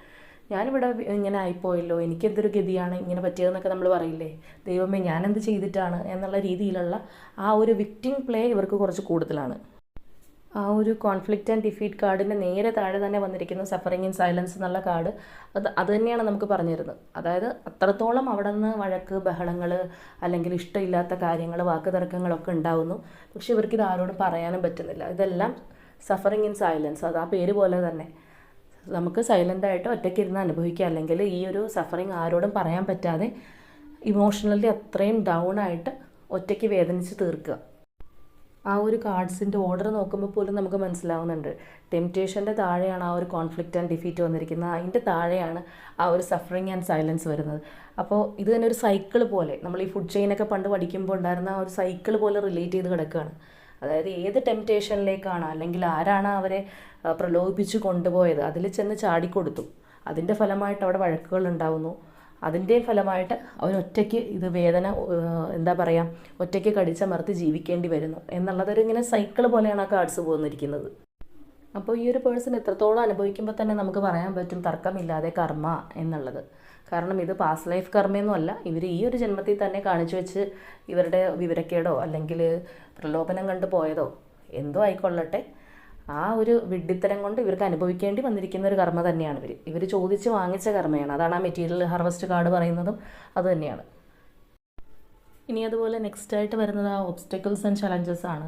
ഞാനിവിടെ ഇങ്ങനെ ആയിപ്പോയല്ലോ എനിക്കെന്തൊരു ഗതിയാണ് ഇങ്ങനെ പറ്റിയതെന്നൊക്കെ നമ്മൾ പറയില്ലേ? ദൈവമേ ഞാനെന്ത് ചെയ്തിട്ടാണ് എന്നുള്ള രീതിയിലുള്ള ആ ഒരു വിക്റ്റിംഗ് പ്ലേ ഇവർക്ക് കുറച്ച് കൂടുതലാണ്. ആ ഒരു കോൺഫ്ലിക്റ്റ് ആൻഡ് ഡിഫീറ്റ് കാർഡിന്റെ നേരെ താഴെ തന്നെ വന്നിരിക്കുന്ന സഫറിങ് ഇൻ സൈലൻസ് എന്നുള്ള കാർഡ് അത് അത് തന്നെയാണ് നമുക്ക് പറഞ്ഞു തരുന്നത്. അതായത് അത്രത്തോളം അവിടെ നിന്ന് വഴക്ക് ബഹളങ്ങൾ അല്ലെങ്കിൽ ഇഷ്ടമില്ലാത്ത കാര്യങ്ങൾ വാക്ക് തർക്കങ്ങളൊക്കെ ഉണ്ടാവുന്നു. പക്ഷെ ഇവർക്ക് ഇത് ആരോടും പറയാനും പറ്റുന്നില്ല. ഇതെല്ലാം സഫറിങ് ഇൻ സൈലൻസ് അത് ആ പേര് പോലെ തന്നെ. നമുക്ക് സൈലന്റായിട്ട് ഒറ്റയ്ക്ക് ഇരുന്ന് അനുഭവിക്കുക അല്ലെങ്കിൽ ഈ ഒരു സഫറിങ് ആരോടും പറയാൻ പറ്റാതെ ഇമോഷണലി അത്രയും ഡൗൺ ആയിട്ട് ഒറ്റയ്ക്ക് വേദനിച്ച് തീർക്കുക. ആ ഒരു കാർഡ്സിന്റെ ഓർഡർ നോക്കുമ്പോൾ പോലും നമുക്ക് മനസ്സിലാവുന്നുണ്ട്. ടെംപ്റ്റേഷന്റെ താഴെയാണ് ആ ഒരു കോൺഫ്ലിക്റ്റ് ആൻഡ് ഡിഫീറ്റ് വന്നിരിക്കുന്നത്. അതിന്റെ താഴെയാണ് ആ ഒരു സഫറിങ് ആൻഡ് സൈലൻസ് വരുന്നത്. അപ്പോൾ ഇത് തന്നെ ഒരു സൈക്കിൾ പോലെ. നമ്മൾ ഈ ഫുഡ് ചെയിനൊക്കെ പണ്ട് പഠിക്കുമ്പോൾ ഉണ്ടായിരുന്ന ആ ഒരു സൈക്കിൾ പോലെ റിലേറ്റ് ചെയ്ത് കിടക്കുകയാണ്. അതായത് ഏത് ടെംപ്റ്റേഷനിലേക്കാണ് അല്ലെങ്കിൽ ആരാണ് അവരെ പ്രലോഭിപ്പിച്ച് കൊണ്ടുപോയത്? അതിൽ ചെന്ന് ചാടിക്കൊടുത്തു. അതിന്റെ ഫലമായിട്ട് അവിടെ വഴക്കുകൾ ഉണ്ടാവുന്നു. അതിന്റെ ഫലമായിട്ട് അവരൊറ്റയ്ക്ക് ഇത് വേദന എന്താ പറയുക ഒറ്റയ്ക്ക് കടിച്ചമർത്തി ജീവിക്കേണ്ടി വരുന്നു എന്നുള്ളതൊരു ഇങ്ങനെ സൈക്കിൾ പോലെയാണ് ആ കാർഡ്സ് പോന്നിരിക്കുന്നത്. അപ്പോൾ ഈ ഒരു പേഴ്സൺ എത്രത്തോളം അനുഭവിക്കുമ്പോൾ തന്നെ നമുക്ക് പറയാൻ പറ്റും തർക്കമില്ലാതെ കർമ്മ എന്നുള്ളത്. കാരണം ഇത് പാസ്റ്റ് ലൈഫ് കർമ്മയൊന്നും അല്ല ഇവർ ഈ ഒരു ജന്മത്തിൽ തന്നെ കാണിച്ചു വെച്ച് ഇവരുടെ വിവരക്കേടോ അല്ലെങ്കിൽ പ്രലോഭനം കണ്ടു പോയതോ എന്തോ ആയിക്കൊള്ളട്ടെ. ആ ഒരു വിഡ്ഢിത്തരം കൊണ്ട് ഇവർക്ക് അനുഭവിക്കേണ്ടി വന്നിരിക്കുന്ന ഒരു കർമ്മ തന്നെയാണ് ഇവർ ഇവർ ചോദിച്ച് വാങ്ങിച്ച കർമ്മയാണ്. അതാണ് ആ മെറ്റീരിയൽ ഹാർവസ്റ്റ് കാർഡ് പറയുന്നതും അത് തന്നെയാണ്. ഇനി അതുപോലെ നെക്സ്റ്റ് ആയിട്ട് വരുന്നത് ആ ഒബ്സ്റ്റക്കിൾസ് ആൻഡ് ചലഞ്ചസ് ആണ്.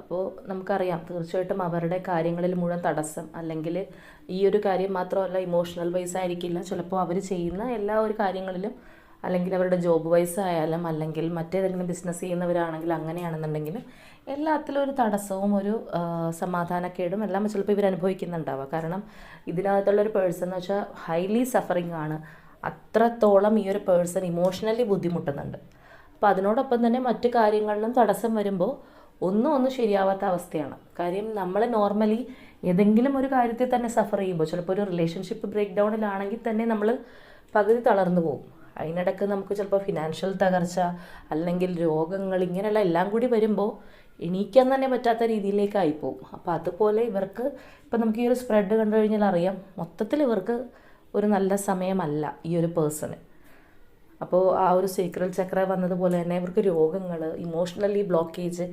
അപ്പോൾ നമുക്കറിയാം തീർച്ചയായിട്ടും അവരുടെ കാര്യങ്ങളിൽ മുഴുവൻ തടസ്സം അല്ലെങ്കിൽ ഈ ഒരു കാര്യം മാത്രമല്ല ഇമോഷണൽ വൈസ് ആയിരിക്കില്ല. ചിലപ്പോൾ അവർ ചെയ്യുന്ന എല്ലാ ഒരു കാര്യങ്ങളിലും അല്ലെങ്കിൽ അവരുടെ ജോബ് വൈസ് ആയാലും അല്ലെങ്കിൽ മറ്റേതെങ്കിലും ബിസിനസ് ചെയ്യുന്നവരാണെങ്കിൽ അങ്ങനെയാണെന്നുണ്ടെങ്കിലും എല്ലാത്തിലും ഒരു തടസ്സവും ഒരു സമാധാനക്കേടും എല്ലാം ചിലപ്പോൾ ഇവർ അനുഭവിക്കുന്നുണ്ടാവുക കാരണം ഇതിനകത്തുള്ള ഒരു പേഴ്സൺ എന്ന് വെച്ചാൽ ഹൈലി സഫറിങ് ആണ്. അത്രത്തോളം ഈ ഒരു പേഴ്സൺ ഇമോഷണലി ബുദ്ധിമുട്ടുന്നുണ്ട്. അപ്പോൾ അതിനോടൊപ്പം തന്നെ മറ്റു കാര്യങ്ങളിലും തടസ്സം വരുമ്പോൾ ഒന്നും ഒന്നും ശരിയാവാത്ത അവസ്ഥയാണ്. കാര്യം നമ്മൾ നോർമലി ഏതെങ്കിലും ഒരു കാര്യത്തിൽ തന്നെ സഫർ ചെയ്യുമ്പോൾ ചിലപ്പോൾ ഒരു റിലേഷൻഷിപ്പ് ബ്രേക്ക് ഡൗണിലാണെങ്കിൽ തന്നെ നമ്മൾ പകുതി തളർന്നു പോകും. അതിനിടയ്ക്ക് നമുക്ക് ചിലപ്പോൾ ഫിനാൻഷ്യൽ തകർച്ച അല്ലെങ്കിൽ രോഗങ്ങൾ ഇങ്ങനെയുള്ള എല്ലാം കൂടി വരുമ്പോൾ എണീക്കാൻ തന്നെ പറ്റാത്ത രീതിയിലേക്കായി പോകും. അപ്പോൾ അതുപോലെ ഇവർക്ക് ഇപ്പം നമുക്ക് ഈ ഒരു സ്പ്രെഡ് കണ്ടു കഴിഞ്ഞാൽ അറിയാം മൊത്തത്തിൽ ഇവർക്ക് ഒരു നല്ല സമയമല്ല ഈ ഒരു പേഴ്സണ് അപ്പോൾ ആ ഒരു സീക്രൽ ചക്ര വന്നതുപോലെ തന്നെ ഇവർക്ക് രോഗങ്ങൾ ഇമോഷണലി ബ്ലോക്കേജ്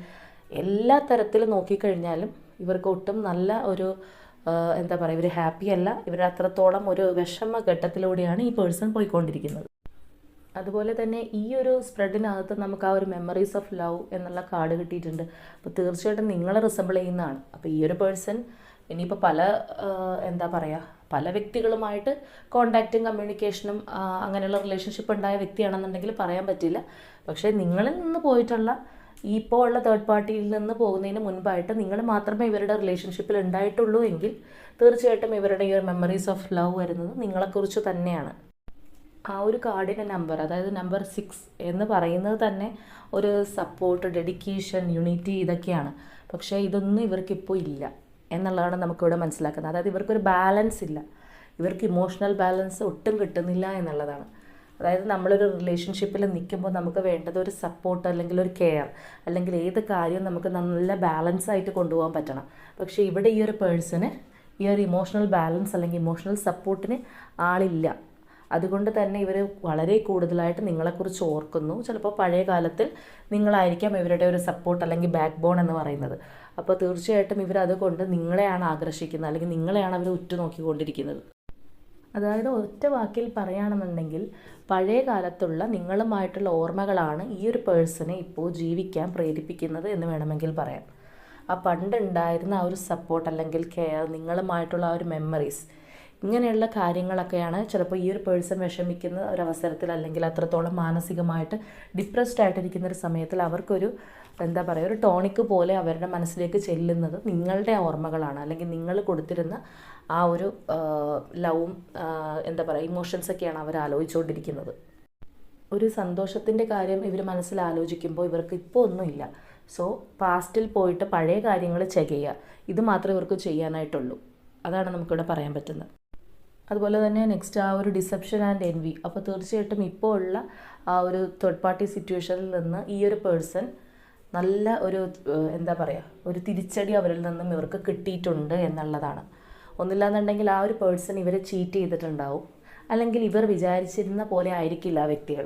എല്ലാ തരത്തിലും നോക്കിക്കഴിഞ്ഞാലും ഇവർക്ക് ഒട്ടും നല്ല ഒരു എന്താ പറയുക ഇവർ ഹാപ്പി അല്ല. ഇവർ അത്രത്തോളം ഒരു വിഷമ ഘട്ടത്തിലൂടെയാണ് ഈ പേഴ്സൺ പോയിക്കൊണ്ടിരിക്കുന്നത്. അതുപോലെ തന്നെ ഈ ഒരു സ്പ്രെഡിനകത്ത് നമുക്ക് ആ ഒരു മെമ്മറീസ് ഓഫ് ലവ് എന്നുള്ള കാർഡ് കിട്ടിയിട്ടുണ്ട്. അപ്പോൾ തീർച്ചയായിട്ടും നിങ്ങളെ റിസംബിൾ ചെയ്യുന്നതാണ്. അപ്പോൾ ഈ ഒരു പേഴ്സൺ ഇനിയിപ്പോൾ പല എന്താ പറയുക പല വ്യക്തികളുമായിട്ട് കോണ്ടാക്റ്റും കമ്മ്യൂണിക്കേഷനും അങ്ങനെയുള്ള റിലേഷൻഷിപ്പ് ഉണ്ടായ വ്യക്തിയാണെന്നുണ്ടെങ്കിൽ പറയാൻ പറ്റില്ല. പക്ഷേ നിങ്ങളിൽ നിന്ന് പോയിട്ടുള്ള ഇപ്പോൾ ഉള്ള തേർഡ് പാർട്ടിയിൽ നിന്ന് പോകുന്നതിന് മുൻപായിട്ട് നിങ്ങൾ മാത്രമേ ഇവരുടെ റിലേഷൻഷിപ്പിൽ ഉണ്ടായിട്ടുള്ളൂ എങ്കിൽ തീർച്ചയായിട്ടും ഇവരുടെ ഈ ഒരു മെമ്മറീസ് ഓഫ് ലവ് വരുന്നത് നിങ്ങളെക്കുറിച്ച് തന്നെയാണ്. ആ ഒരു കാർഡിന്റെ നമ്പർ അതായത് നമ്പർ സിക്സ് എന്ന് പറയുന്നത് തന്നെ ഒരു സപ്പോർട്ട് ഡെഡിക്കേഷൻ യൂണിറ്റി ഇതൊക്കെയാണ്. പക്ഷേ ഇതൊന്നും ഇവർക്കിപ്പോൾ ഇല്ല എന്നുള്ളതാണ് നമുക്കിവിടെ മനസ്സിലാക്കുന്നത്. അതായത് ഇവർക്കൊരു ബാലൻസ് ഇല്ല. ഇവർക്ക് ഇമോഷണൽ ബാലൻസ് ഒട്ടും കിട്ടുന്നില്ല എന്നുള്ളതാണ്. അതായത് നമ്മളൊരു റിലേഷൻഷിപ്പിൽ നിൽക്കുമ്പോൾ നമുക്ക് വേണ്ടത് ഒരു സപ്പോർട്ട് അല്ലെങ്കിൽ ഒരു കെയർ അല്ലെങ്കിൽ ഏത് കാര്യവും നമുക്ക് നല്ല ബാലൻസ് ആയിട്ട് കൊണ്ടുപോകാൻ പറ്റണം. പക്ഷേ ഇവിടെ ഈ ഒരു പേഴ്സണ് ഈ ഒരു ഇമോഷണൽ ബാലൻസ് അല്ലെങ്കിൽ ഇമോഷണൽ സപ്പോർട്ടിന് ആളില്ല. അതുകൊണ്ട് തന്നെ ഇവർ വളരെ കൂടുതലായിട്ട് നിങ്ങളെക്കുറിച്ച് ഓർക്കുന്നു. ചിലപ്പോൾ പഴയ കാലത്തിൽ നിങ്ങളായിരിക്കാം ഇവരുടെ ഒരു സപ്പോർട്ട് അല്ലെങ്കിൽ ബാക്ക് ബോൺ എന്ന് പറയുന്നത്. അപ്പോൾ തീർച്ചയായിട്ടും ഇവർ അതുകൊണ്ട് നിങ്ങളെയാണ് ആകർഷിക്കുന്നത് അല്ലെങ്കിൽ നിങ്ങളെയാണ് അവർ ഉറ്റുനോക്കിക്കൊണ്ടിരിക്കുന്നത്. അതായത് ഒറ്റ വാക്കിൽ പറയുകയാണെന്നുണ്ടെങ്കിൽ പഴയ കാലത്തുള്ള നിങ്ങളുമായിട്ടുള്ള ഓർമ്മകളാണ് ഈ ഒരു പേഴ്സണെ ഇപ്പോൾ ജീവിക്കാൻ പ്രേരിപ്പിക്കുന്നത് എന്ന് വേണമെങ്കിൽ പറയാം. ആ പണ്ടുണ്ടായിരുന്ന ആ ഒരു സപ്പോർട്ട് അല്ലെങ്കിൽ കെയർ നിങ്ങളുമായിട്ടുള്ള ആ ഒരു മെമ്മറീസ് ഇങ്ങനെയുള്ള കാര്യങ്ങളൊക്കെയാണ് ചിലപ്പോൾ ഈ ഒരു പേഴ്സൺ വിഷമിക്കുന്ന ഒരു അവസരത്തിൽ അല്ലെങ്കിൽ അത്രത്തോളം മാനസികമായിട്ട് ഡിപ്രസ്ഡ് ആയിട്ടിരിക്കുന്ന ഒരു സമയത്തിൽ അവർക്കൊരു എന്താ പറയുക ഒരു ടോണിക്ക് പോലെ അവരുടെ മനസ്സിലേക്ക് ചെല്ലുന്നത് നിങ്ങളുടെ ഓർമ്മകളാണ്. അല്ലെങ്കിൽ നിങ്ങൾ കൊടുത്തിരുന്ന ആ ഒരു ലവും എന്താ പറയുക ഇമോഷൻസൊക്കെയാണ് അവർ ആലോചിച്ചുകൊണ്ടിരിക്കുന്നത്. ഒരു സന്തോഷത്തിന്റെ കാര്യം ഇവർ മനസ്സിൽ ആലോചിക്കുമ്പോൾ ഇവർക്ക് ഇപ്പോൾ ഒന്നുമില്ല. സോ പാസ്റ്റിൽ പോയിട്ട് പഴയ കാര്യങ്ങൾ ചെക്ക് ചെയ്യുക. ഇത് മാത്രമേ ഇവർക്ക് ചെയ്യാനായിട്ടുള്ളൂ. അതാണ് നമുക്കിവിടെ പറയാൻ പറ്റുന്നത്. അതുപോലെ തന്നെ നെക്സ്റ്റ് ആ ഒരു ഡിസെപ്ഷൻ ആൻഡ് എൻവി അപ്പോൾ തീർച്ചയായിട്ടും ഇപ്പോൾ ഉള്ള ആ ഒരു തേർഡ് പാർട്ടി സിറ്റുവേഷനിൽ നിന്ന് ഈ ഒരു പേഴ്സൺ നല്ല ഒരു എന്താ പറയുക ഒരു തിരിച്ചടി അവരിൽ നിന്നും ഇവർക്ക് കിട്ടിയിട്ടുണ്ട് എന്നുള്ളതാണ്. ഒന്നില്ലാന്നുണ്ടെങ്കിൽ ആ ഒരു പേഴ്സൺ ഇവരെ ചീറ്റ് ചെയ്തിട്ടുണ്ടാവും. അല്ലെങ്കിൽ ഇവർ വിചാരിച്ചിരുന്ന പോലെ ആയിരിക്കില്ല വ്യക്തികൾ.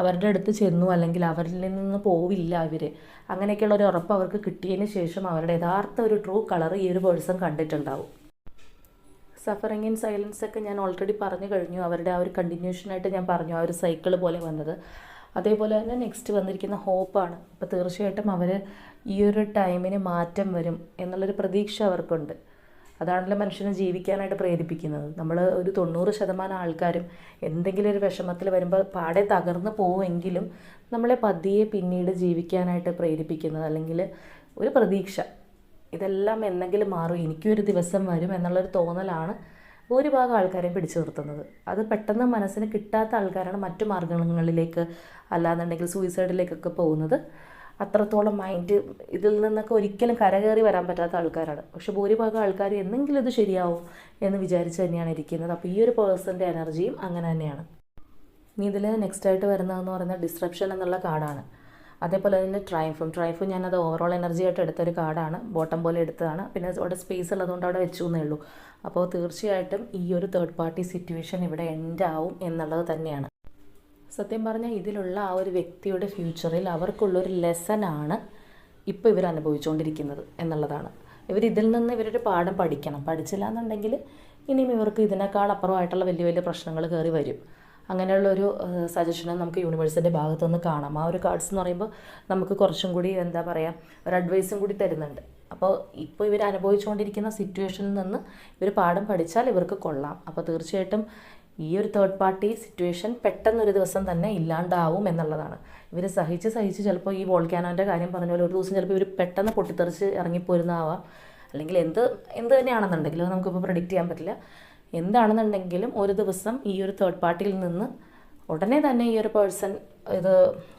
അവരുടെ അടുത്ത് ചെന്നു അല്ലെങ്കിൽ അവരിൽ നിന്ന് പോവില്ല ഇവർ അങ്ങനെയൊക്കെയുള്ള ഒരു ഉറപ്പ് അവർക്ക് കിട്ടിയതിന് ശേഷം അവരുടെ യഥാർത്ഥ ഒരു ട്രൂ കളർ ഈ ഒരു പേഴ്സൺ കണ്ടിട്ടുണ്ടാവും. സഫറിങ് ഇൻ സൈലൻസ് ഒക്കെ ഞാൻ ഓൾറെഡി പറഞ്ഞു കഴിഞ്ഞു. അവരുടെ ആ ഒരു കണ്ടിന്യൂഷനായിട്ട് ഞാൻ പറഞ്ഞു. ആ ഒരു സൈക്കിൾ പോലെ വന്നത്. അതേപോലെ തന്നെ നെക്സ്റ്റ് വന്നിരിക്കുന്ന ഹോപ്പാണ് അപ്പോൾ തീർച്ചയായിട്ടും അവർ ഈ ഒരു ടൈമിന് മാറ്റം വരും എന്നുള്ളൊരു പ്രതീക്ഷ അവർക്കുണ്ട്. അതാണല്ലോ മനുഷ്യനെ ജീവിക്കാനായിട്ട് പ്രേരിപ്പിക്കുന്നത്. നമ്മൾ ഒരു തൊണ്ണൂറ് ശതമാനം ആൾക്കാരും എന്തെങ്കിലും ഒരു വിഷമത്തിൽ വരുമ്പോൾ പാടെ തകർന്നു പോവുമെങ്കിലും നമ്മളെ പതിയെ പിന്നീട് ജീവിക്കാനായിട്ട് പ്രേരിപ്പിക്കുന്നത് അല്ലെങ്കിൽ ഒരു പ്രതീക്ഷ. ഇതെല്ലാം എന്തെങ്കിലും മാറും എനിക്കൊരു ദിവസം വരും എന്നുള്ളൊരു തോന്നലാണ് ഭൂരിഭാഗം ആൾക്കാരെയും പിടിച്ചു നിർത്തുന്നത്. അത് പെട്ടെന്ന് മനസ്സിന് കിട്ടാത്ത ആൾക്കാരാണ് മറ്റു മാർഗങ്ങളിലേക്ക് അല്ലാന്നുണ്ടെങ്കിൽ സൂയിസൈഡിലേക്കൊക്കെ പോകുന്നത്. അത്രത്തോളം മൈൻഡ് ഇതിൽ നിന്നൊക്കെ ഒരിക്കലും കരകയറി വരാൻ പറ്റാത്ത ആൾക്കാരാണ്. പക്ഷെ ഭൂരിഭാഗം ആൾക്കാർ എന്നെങ്കിലും ഇത് ശരിയാവും എന്ന് വിചാരിച്ച് തന്നെയാണ് ഇരിക്കുന്നത്. അപ്പോൾ ഈ ഒരു പേഴ്സന്റെ എനർജിയും അങ്ങനെ തന്നെയാണ്. ഇനി ഇതിൽ നെക്സ്റ്റ് ആയിട്ട് വരുന്നതെന്ന് പറയുന്നത് ഡിസ്ക്രിപ്ഷൻ എന്നുള്ള കാർഡാണ് അതേപോലെ തന്നെ ട്രൈഫും ട്രൈഫും ഞാനത് ഓവറോൾ എനർജി ആയിട്ട് എടുത്തൊരു കാർഡാണ് ബോട്ടം പോലെ എടുത്തതാണ്. പിന്നെ അവിടെ സ്പേസ് ഉള്ളതുകൊണ്ട് അവിടെ വെച്ചു എന്നേ ഉള്ളൂ. അപ്പോൾ തീർച്ചയായിട്ടും ഈ ഒരു തേർഡ് പാർട്ടി സിറ്റുവേഷൻ ഇവിടെ എൻഡ് ആവും എന്നുള്ളത് തന്നെയാണ്. സത്യം പറഞ്ഞാൽ ഇതിലുള്ള ആ ഒരു വ്യക്തിയുടെ ഫ്യൂച്ചറിൽ അവർക്കുള്ളൊരു ലെസനാണ് ഇപ്പോൾ ഇവർ അനുഭവിച്ചുകൊണ്ടിരിക്കുന്നത് എന്നുള്ളതാണ്. ഇവർ ഇതിൽ നിന്ന് ഇവരൊരു പാഠം പഠിക്കണം. പഠിച്ചില്ല എന്നുണ്ടെങ്കിൽ ഇനിയും ഇവർക്ക് ഇതിനേക്കാൾ അപ്പുറമായിട്ടുള്ള വലിയ വലിയ പ്രശ്നങ്ങൾ കയറി വരും. അങ്ങനെയുള്ളൊരു സജഷനും നമുക്ക് യൂണിവേഴ്സിന്റെ ഭാഗത്തുനിന്ന് കാണാം. ആ ഒരു കാർഡ്സ് എന്ന് പറയുമ്പോൾ നമുക്ക് കുറച്ചും കൂടി എന്താ പറയുക ഒരു അഡ്വൈസും കൂടി തരുന്നുണ്ട്. അപ്പോൾ ഇപ്പോൾ ഇവർ അനുഭവിച്ചുകൊണ്ടിരിക്കുന്ന സിറ്റുവേഷനിൽ നിന്ന് ഇവർ പാഠം പഠിച്ചാൽ ഇവർക്ക് കൊള്ളാം. അപ്പോൾ തീർച്ചയായിട്ടും ഈ ഒരു തേർഡ് പാർട്ടി സിറ്റുവേഷൻ പെട്ടെന്നൊരു ദിവസം തന്നെ ഇല്ലാണ്ടാവും എന്നുള്ളതാണ്. ഇവർ സഹിച്ച് സഹിച്ച് ചിലപ്പോൾ ഈ വോൾക്കാനോന്റെ കാര്യം പറഞ്ഞ പോലെ ഒരു ദിവസം ചിലപ്പോൾ ഇവർ പെട്ടെന്ന് പൊട്ടിത്തെറിച്ച് ഇറങ്ങിപ്പോരുന്നതാവാം. അല്ലെങ്കിൽ എന്ത് എന്ത് തന്നെയാണെന്നുണ്ടെങ്കിലും നമുക്കിപ്പോൾ പ്രഡിക്റ്റ് ചെയ്യാൻ പറ്റില്ല. എന്താണെന്നുണ്ടെങ്കിലും ഒരു ദിവസം ഈ ഒരു തേർഡ് പാർട്ടിയിൽ നിന്ന് ഉടനെ തന്നെ ഈ ഒരു പേഴ്സൺ ഇത്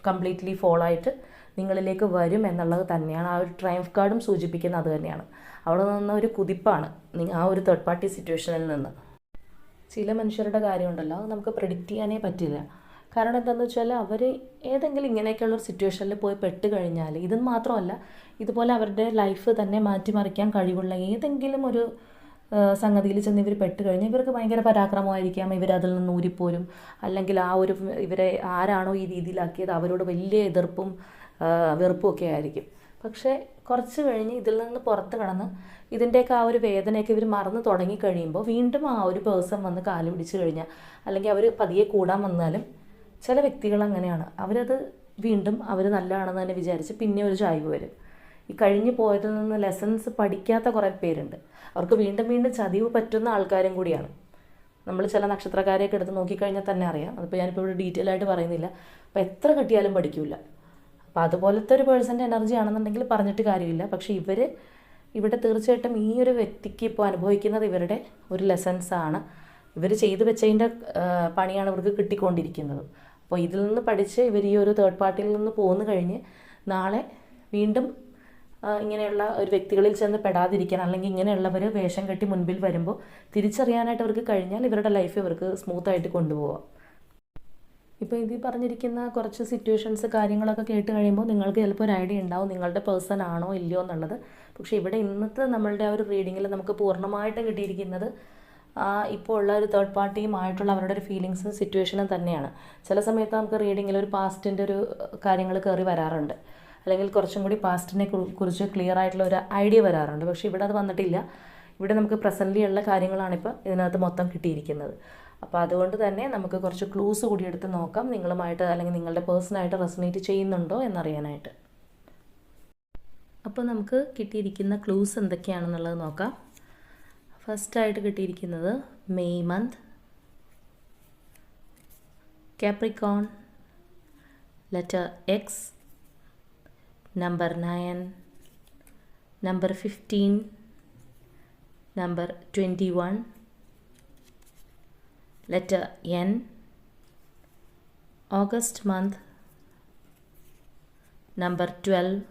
കംപ്ലീറ്റ്ലി ഫോളോ ആയിട്ട് നിങ്ങളിലേക്ക് വരും എന്നുള്ളത് തന്നെയാണ്. ആ ഒരു ട്രയംഫ് കാർഡും സൂചിപ്പിക്കുന്നത് അത് തന്നെയാണ്. അവിടെ നിന്ന് ഒരു കുതിപ്പാണ് ആ ഒരു തേർഡ് പാർട്ടി സിറ്റുവേഷനിൽ നിന്ന്. ചില മനുഷ്യരുടെ കാര്യമുണ്ടല്ലോ നമുക്ക് പ്രിഡിക്റ്റ് ചെയ്യാനേ പറ്റില്ല. കാരണം എന്താണെന്ന് വെച്ചാൽ അവർ ഏതെങ്കിലും ഇങ്ങനെയൊക്കെയുള്ള ഒരു സിറ്റുവേഷനിൽ പോയി പെട്ട് കഴിഞ്ഞാൽ ഇതെന്ന് മാത്രമല്ല ഇതുപോലെ അവരുടെ ലൈഫ് തന്നെ മാറ്റിമറിക്കാൻ കഴിവുള്ള ഏതെങ്കിലും ഒരു സംഗതിയിൽ ചെന്ന് ഇവർ പെട്ട് ഇവർക്ക് ഭയങ്കര പരാക്രമമായിരിക്കാം. ഇവർ അതിൽ നിന്ന് ഊരിപ്പോരും. അല്ലെങ്കിൽ ആ ഒരു ഇവരെ ആരാണോ ഈ രീതിയിലാക്കിയത് അവരോട് വലിയ എതിർപ്പും വെറുപ്പും ഒക്കെ ആയിരിക്കും. പക്ഷേ കുറച്ച് കഴിഞ്ഞ് ഇതിൽ നിന്ന് പുറത്ത് കടന്ന് ഇതിന്റെയൊക്കെ ആ ഒരു വേദനയൊക്കെ ഇവർ മറന്ന് തുടങ്ങി കഴിയുമ്പോൾ വീണ്ടും ആ ഒരു പേഴ്സൺ വന്ന് കാൽ പിടിച്ച് കഴിഞ്ഞാൽ അല്ലെങ്കിൽ അവർ പതിയെ കൂടാൻ വന്നാലും ചില വ്യക്തികൾ അങ്ങനെയാണ്. അവരത് വീണ്ടും അവർ നല്ലതാണെന്ന് തന്നെ വിചാരിച്ച് പിന്നെ ഒരു ചായ്വ് വരും. ഈ കഴിഞ്ഞു പോയതിൽ നിന്ന് ലെസൺസ് പഠിക്കാത്ത കുറേ പേരുണ്ട്. അവർക്ക് വീണ്ടും വീണ്ടും ചതിവ് പറ്റുന്ന ആൾക്കാരും കൂടിയാണ്. നമ്മൾ ചില നക്ഷത്രക്കാരെയൊക്കെ എടുത്ത് നോക്കിക്കഴിഞ്ഞാൽ തന്നെ അറിയാം. അതിപ്പോൾ ഞാനിപ്പോൾ ഇവിടെ ഡീറ്റെയിൽ ആയിട്ട് പറയുന്നില്ല. അപ്പോൾ എത്ര കിട്ടിയാലും പഠിക്കില്ല അപ്പോൾ അതുപോലത്തെ ഒരു പേഴ്സന്റെ എനർജി ആണെന്നുണ്ടെങ്കിൽ പറഞ്ഞിട്ട് കാര്യമില്ല. പക്ഷേ ഇവർ ഇവിടെ തീർച്ചയായിട്ടും ഈ ഒരു വ്യക്തിക്ക് ഇപ്പോൾ അനുഭവിക്കുന്നത് ഇവരുടെ ഒരു ലെസൺസ് ആണ്. ഇവർ ചെയ്തു വെച്ചതിന്റെ പണിയാണ് ഇവർക്ക് കിട്ടിക്കൊണ്ടിരിക്കുന്നത്. അപ്പോൾ ഇതിൽ നിന്ന് പഠിച്ച് ഇവർ ഈ ഒരു തേർഡ് പാർട്ടിയിൽ നിന്ന് പോന്നു കഴിഞ്ഞ് നാളെ വീണ്ടും ഇങ്ങനെയുള്ള ഒരു വ്യക്തികളിൽ ചെന്ന് പെടാതിരിക്കാൻ അല്ലെങ്കിൽ ഇങ്ങനെയുള്ളവർ വേഷം കെട്ടി മുൻപിൽ വരുമ്പോൾ തിരിച്ചറിയാനായിട്ട് അവർക്ക് കഴിഞ്ഞാൽ ഇവരുടെ ലൈഫ് ഇവർക്ക് സ്മൂത്തായിട്ട് കൊണ്ടുപോകാം ഇപ്പോൾ ഇതിൽ പറഞ്ഞിരിക്കുന്ന കുറച്ച് സിറ്റുവേഷൻസ് കാര്യങ്ങളൊക്കെ കേട്ട് കഴിയുമ്പോൾ നിങ്ങൾക്ക് ചിലപ്പോൾ ഒരു ഐഡിയ ഉണ്ടാവും നിങ്ങളുടെ പേഴ്സൺ ആണോ ഇല്ലയോ എന്നുള്ളത്. പക്ഷേ ഇവിടെ ഇന്നത്തെ നമ്മളുടെ ആ ഒരു റീഡിങ്ങിൽ നമുക്ക് പൂർണമായിട്ട് കിട്ടിയിരിക്കുന്നത് ഇപ്പോൾ ഉള്ള ഒരു തേർഡ് പാർട്ടിയുമായിട്ടുള്ള അവരുടെ ഒരു ഫീലിങ്സും സിറ്റുവേഷനും തന്നെയാണ്. ചില സമയത്ത് നമുക്ക് റീഡിങ്ങിൽ ഒരു പാസ്റ്റിന്റെ ഒരു കാര്യങ്ങൾ കയറി വരാറുണ്ട്. അല്ലെങ്കിൽ കുറച്ചും കൂടി പാസ്റ്റിനെ കുറിച്ച് ക്ലിയർ ആയിട്ടുള്ള ഒരു ഐഡിയ വരാറുണ്ട്. പക്ഷേ ഇവിടെ അത് വന്നിട്ടില്ല. ഇവിടെ നമുക്ക് പ്രസന്റ്ലി ഉള്ള കാര്യങ്ങളാണ് ഇപ്പോൾ ഇതിനകത്ത് മൊത്തം കിട്ടിയിരിക്കുന്നത്. അപ്പോൾ അതുകൊണ്ട് തന്നെ നമുക്ക് കുറച്ച് ക്ലൂസ് കൂടി എടുത്ത് നോക്കാം. നിങ്ങളുമായിട്ട് അല്ലെങ്കിൽ നിങ്ങളുടെ പേഴ്സണായിട്ട് റെസണേറ്റ് ചെയ്യുന്നുണ്ടോ എന്നറിയാനായിട്ട്. അപ്പോൾ നമുക്ക് കിട്ടിയിരിക്കുന്ന ക്ലൂസ് എന്തൊക്കെയാണെന്നുള്ളത് നോക്കാം. ഫസ്റ്റായിട്ട് കിട്ടിയിരിക്കുന്നത് May month Capricorn letter X number 9 number 15 number 21 letter n. August month. Number 12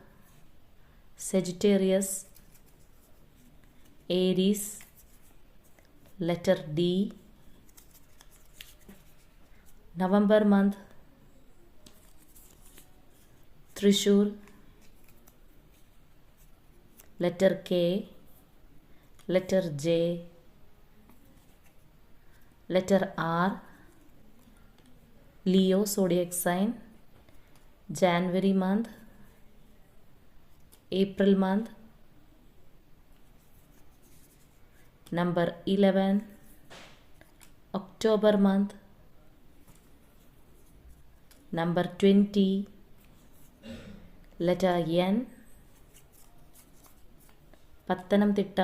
sagittarius. Aries. Letter d. November month. Trishul. letter K, letter J, letter R, Leo zodiac sign, January month, April month, number 11, October month, number 20, letter N, Pathanamthitta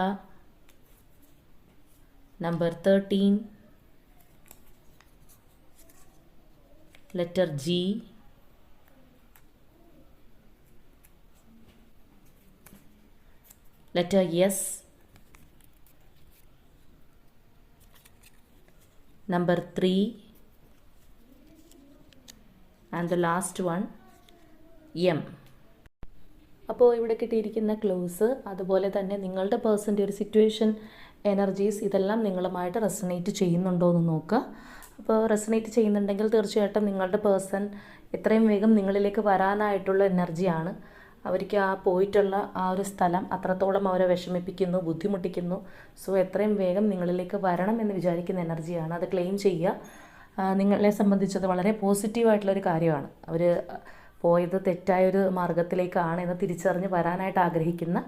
number thirteen letter G letter S number 3 and the last one M അപ്പോൾ ഇവിടെ കിട്ടിയിരിക്കുന്ന close അതുപോലെ തന്നെ നിങ്ങളുടെ പേഴ്സന്റെ ഒരു situation energies ഇതെല്ലാം നിങ്ങളുമായിട്ട് resonate ചെയ്യുന്നുണ്ടോ എന്ന് നോക്കുക. അപ്പോൾ റെസണേറ്റ് ചെയ്യുന്നുണ്ടെങ്കിൽ തീർച്ചയായിട്ടും നിങ്ങളുടെ പേഴ്സൺ എത്രയും വേഗം നിങ്ങളിലേക്ക് വരാനായിട്ടുള്ള എനർജിയാണ് അവർക്ക് ആ പോയിട്ടുള്ള ആ ഒരു സ്ഥലം അത്രത്തോളം അവരെ വിഷമിപ്പിക്കുന്നു ബുദ്ധിമുട്ടിക്കുന്നു. സോ എത്രയും വേഗം നിങ്ങളിലേക്ക് വരണം എന്ന് വിചാരിക്കുന്ന എനർജിയാണ് അത് ക്ലെയിം ചെയ്യുക. നിങ്ങളെ സംബന്ധിച്ചത് വളരെ പോസിറ്റീവായിട്ടുള്ളൊരു കാര്യമാണ്. അവർ പോയത് തെറ്റായൊരു മാർഗത്തിലേക്കാണ് എന്ന് തിരിച്ചറിഞ്ഞ് വരാനായിട്ട് ആഗ്രഹിക്കുന്ന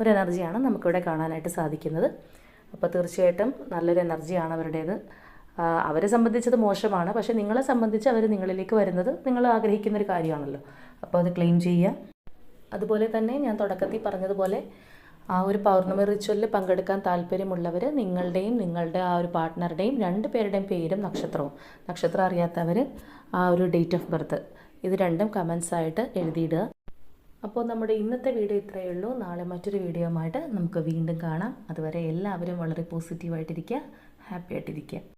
ഒരു എനർജിയാണ് നമുക്കിവിടെ കാണാനായിട്ട് സാധിക്കുന്നത്. അപ്പോൾ തീർച്ചയായിട്ടും നല്ലൊരു എനർജിയാണ് അവരുടേത്. അവരെ സംബന്ധിച്ചത് മോശമാണ്. പക്ഷേ നിങ്ങളെ സംബന്ധിച്ച് അവർ നിങ്ങളിലേക്ക് വരുന്നത് നിങ്ങൾ ആഗ്രഹിക്കുന്ന ഒരു കാര്യമാണല്ലോ. അപ്പോൾ അത് ക്ലെയിം ചെയ്യുക അതുപോലെ തന്നെ ഞാൻ തുടക്കത്തിൽ പറഞ്ഞതുപോലെ ആ ഒരു പൗർണമി റിച്വലിൽ പങ്കെടുക്കാൻ താല്പര്യമുള്ളവർ നിങ്ങളുടെയും നിങ്ങളുടെ ആ ഒരു പാർട്ട്ണറുടെയും രണ്ട് പേരുടെയും പേരും നക്ഷത്രവും. നക്ഷത്രം അറിയാത്തവർ ആ ഒരു ഡേറ്റ് ഓഫ് ബർത്ത് ഇത് രണ്ടും കമൻസ് ആയിട്ട് എഴുതിയിടുക. അപ്പോൾ നമ്മുടെ ഇന്നത്തെ വീഡിയോ ഇത്രയേ ഉള്ളൂ. നാളെ മറ്റൊരു വീഡിയോ നമുക്ക് വീണ്ടും കാണാം. അതുവരെ എല്ലാവരും വളരെ പോസിറ്റീവായിട്ടിരിക്കുക ഹാപ്പി ആയിട്ടിരിക്കുക.